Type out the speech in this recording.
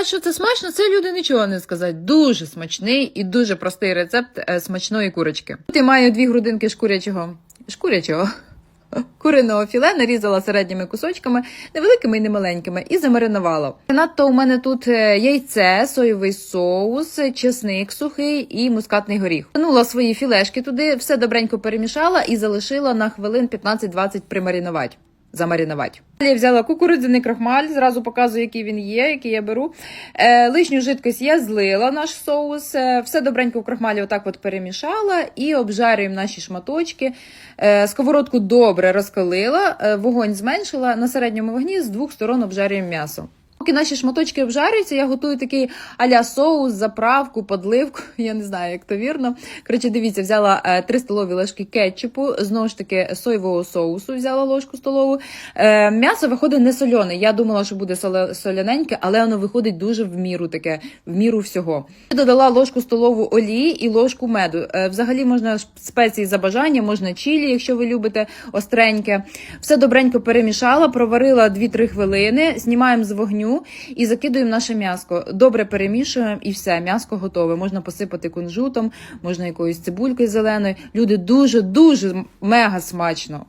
А що це смачно, це люди нічого не сказать. Дуже смачний і дуже простий рецепт е, смачної курочки. Тут я маю дві грудинки шкурячого. Шкурячого. Куриного філе нарізала середніми кусочками, невеликими і немаленькими, і замаринувала. Надто у мене тут е, яйце, соєвий соус, чесник сухий і мускатний горіх. Кинула свої філешки туди, все добренько перемішала і залишила на хвилин 15-20 примаринувати. Замаринувати. Я взяла кукурудзяний крахмаль, зразу показую, який він є, який я беру. Е, лишню жидкость я злила наш соус, е, все добренько в крахмалі отак от перемішала і обжарюємо наші шматочки. Е, сковородку добре розкалила, е, вогонь зменшила, на середньому вогні з двох сторон обжарюємо м'ясо. Поки наші шматочки обжарюються, я готую такий аля соус, заправку, подливку. Я не знаю, як то вірно. Коротше, дивіться, взяла е, 3 столові ложки кетчупу, знову ж таки соєвого соусу, взяла ложку столову. Е, м'ясо виходить не соляне. Я думала, що буде соляненьке, але воно виходить дуже в міру таке, в міру всього. Додала ложку столову олії і ложку меду. Е, взагалі можна спеції за бажанням, можна чилі, якщо ви любите остреньке. Все добренько перемішала, проварила 2-3 хвилини, знімаємо з вогню і закидуємо наше м'яско. Добре перемішуємо і все, м'яско готове. Можна посипати кунжутом, можна якоюсь цибулькою зеленою. Люди дуже дуже мега смачно.